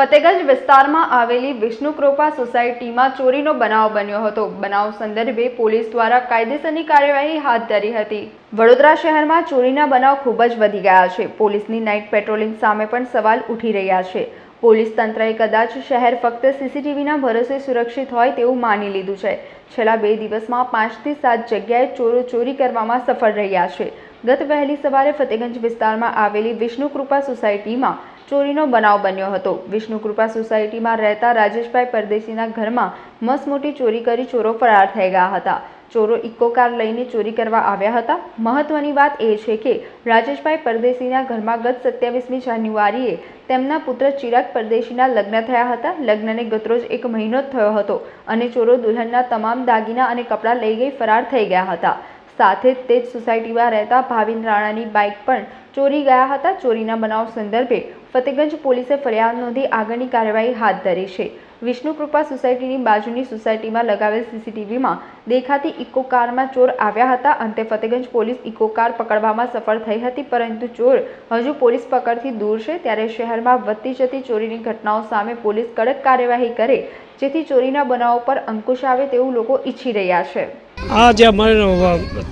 ફતેગંજ વિસ્તારમાં આવેલી વિષ્ણુકૃપા સોસાયટીમાં ચોરીનો બનાવ બન્યો હતો. બનાવ સંદર્ભે પોલીસ દ્વારા કાયદેસરની કાર્યવાહી હાથ ધરી હતી. વડોદરા શહેરમાં ચોરીના બનાવ ખૂબ જ વધી ગયા છે. પોલીસની નાઇટ પેટ્રોલિંગ સામે પણ સવાલ ઉઠી રહ્યા છે. પોલીસ તંત્રએ કદાચ શહેર ફક્ત સીસીટીવીના ભરોસે સુરક્ષિત હોય તેવું માની લીધું છે. છેલ્લા બે દિવસમાં પાંચથી સાત જગ્યાએ ચોરો ચોરી કરવામાં સફળ રહ્યા છે. ગત વહેલી સવારે ફતેગંજ વિસ્તારમાં આવેલી વિષ્ણુકૃપા સોસાયટીમાં ચોરીનો બનાવ બન્યો હતો. વિષ્ણુકૃપા સોસાયટીમાં રહેતા રાજેશભાઈ પરદેશીના ઘરમાં મસમોટી ચોરી કરી ચોરો ફરાર થઈ ગયા હતા. ચોરો ઇકો કાર લઈને ચોરી કરવા આવ્યા હતા. મહત્વની વાત એ છે કે રાજેશભાઈ પરદેશીના ઘરમાં ગત સત્યાવીસમી જાન્યુઆરીએ તેમના પુત્ર ચિરાગ પરદેશીના લગ્ન થયા હતા. લગ્નને ગતરોજ એક મહિનો જ થયો હતો અને ચોરો દુલ્હનના તમામ દાગીના અને કપડાં લઈ ગઈ ફરાર થઈ ગયા હતા. સાથે તે જ સોસાયટીમાં રહેતા ભાવિન રાણાની બાઇક પણ ચોરી ગયા હતા. ચોરીના બનાવ સંદર્ભે ફતેગંજ પોલીસે ફરિયાદ નોંધી આગળની કાર્યવાહી હાથ ધરી છે. વિષ્ણુકૃપા સોસાયટીની બાજુની સોસાયટીમાં લગાવેલ સીસીટીવીમાં દેખાતી ઇકો કારમાં ચોર આવ્યા હતા. અંતે ફતેગંજ પોલીસ ઇકો કાર પકડવામાં સફળ થઈ હતી, પરંતુ ચોર હજુ પોલીસ પકડથી દૂર છે. ત્યારે શહેરમાં વધતી જતી ચોરીની ઘટનાઓ સામે પોલીસ કડક કાર્યવાહી કરે, જેથી ચોરીના બનાવો પર અંકુશ આવે તેવું લોકો ઈચ્છી રહ્યા છે. આ જે અમારે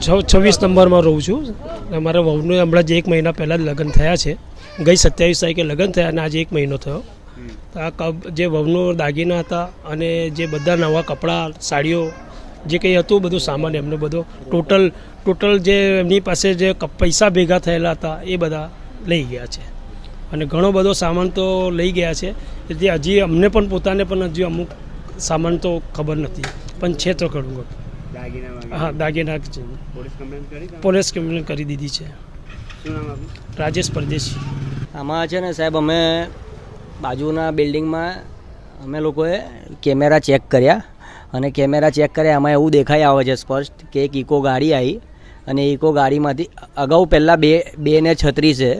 છવ્વીસ નંબરમાં રહું છું. અમારા વહુને હમણાં જ એક મહિના પહેલાં જ લગ્ન થયા છે. ગઈ સત્યાવીસ તારીખે લગ્ન થયા અને આજે એક મહિનો થયો. તો આ કપ જે વહુનો દાગીના હતા અને જે બધા નવા કપડાં સાડીઓ જે કંઈ હતું બધું સામાન એમનો બધો ટોટલ ટોટલ જે એમની પાસે જે પૈસા ભેગા થયેલા હતા એ બધા લઈ ગયા છે. અને ઘણો બધો સામાન તો લઈ ગયા છે. એટલે હજી અમને પણ પોતાને પણ હજી અમુક સામાન તો ખબર નથી. પણ છે તો ઘણું હા દાગીના પોલીસ કમ્પ્લેન કરી દીધી છે. રાજેશ પરદેશી. આમાં છે ને સાહેબ, અમે બાજુના બિલ્ડિંગમાં અમે લોકોએ કેમેરા ચેક કર્યા અને કેમેરા ચેક કર્યા એમાં એવું દેખાઈ આવે છે સ્પષ્ટ કે એક ઇકો ગાડી આવી અને ઇકો ગાડીમાંથી અગાઉ પહેલાં બે બે ને છત્રીસે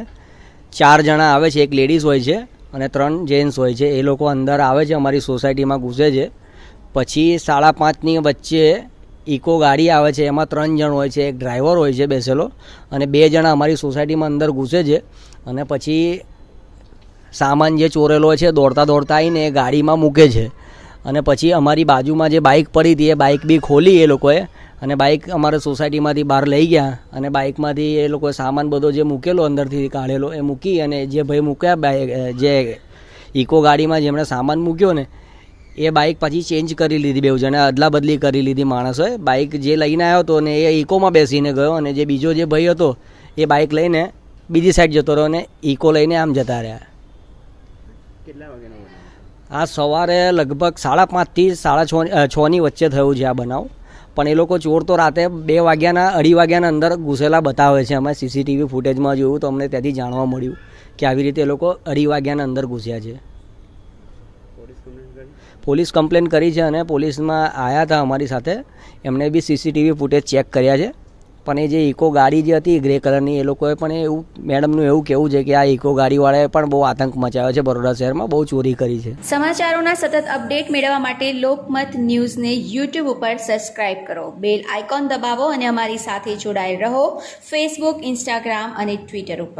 ચાર જણા આવે છે, એક લેડીઝ હોય છે અને ત્રણ જેન્ટ્સ હોય છે. એ લોકો અંદર આવે છે, અમારી સોસાયટીમાં ઘૂસે છે. પછી સાડા પાંચની વચ્ચે ઇકો ગાડી આવે છે, એમાં ત્રણ જણ હોય છે, એક ડ્રાઈવર હોય છે બેસેલો અને બે જણા અમારી સોસાયટીમાં અંદર ઘૂસે છે અને પછી સામાન જે ચોરેલો છે દોડતા દોડતા આવીને એ ગાડીમાં મૂકે છે. અને પછી અમારી બાજુમાં જે બાઇક પડી હતી, એ બાઇક બી ખોલી એ લોકોએ અને બાઇક અમારે સોસાયટીમાંથી બહાર લઈ ગયા અને બાઇકમાંથી એ લોકોએ સામાન બધો જે મૂકેલો અંદરથી કાઢેલો એ મૂકી અને જે ભાઈ મૂક્યા બાઇક જે ઇકો ગાડીમાં જેમણે સામાન મૂક્યો ને એ બાઇક પછી ચેન્જ કરી લીધી બેઉ જણે અદલા બદલી કરી લીધી માણસોએ. બાઇક જે લઈને આવ્યો હતો ને એ ઇકોમાં બેસીને ગયો અને જે બીજો જે ભાઈ હતો એ બાઇક લઈને બીજી સાઈડ જતો રહ્યો અને ઇકો લઈને આમ જતા રહ્યા. કેટલા વાગ્યાનો? આ સવારે લગભગ સાડા પાંચથી સાડા છ છની વચ્ચે થયું છે આ બનાવ. પણ એ લોકો ચોર તો રાતે બે વાગ્યાના અઢી વાગ્યાના અંદર ઘૂસેલા બતાવે છે. અમે સીસીટીવી ફૂટેજમાં જોયું તો અમને ત્યાંથી જાણવા મળ્યું કે આવી રીતે એ લોકો અઢી વાગ્યાના અંદર ઘૂસ્યા છે. પોલીસ કમ્પ્લેન કરી છે અને પોલીસમાં આવ્યા હતા અમારી સાથે. એમણે બી સીસીટીવી ફૂટેજ ચેક કર્યા છે. પણ એ જે ઇકો ગાડી જે હતી, ગ્રે કલરની, એ લોકોએ પણ એવું, મેડમનું એવું કહેવું છે કે આ ઇકો ગાડીવાળાએ પણ બહુ આતંક મચાવ્યો છે બરોડા શહેરમાં, બહુ ચોરી કરી છે. સમાચારોના સતત અપડેટ મેળવવા માટે લોકમત ન્યૂઝને યુટ્યુબ ઉપર સબસ્ક્રાઇબ કરો. બેલ આઇકોન દબાવો અને અમારી સાથે જોડાયેલ રહો. ફેસબુક ઇન્સ્ટાગ્રામ અને ટ્વિટર ઉપર.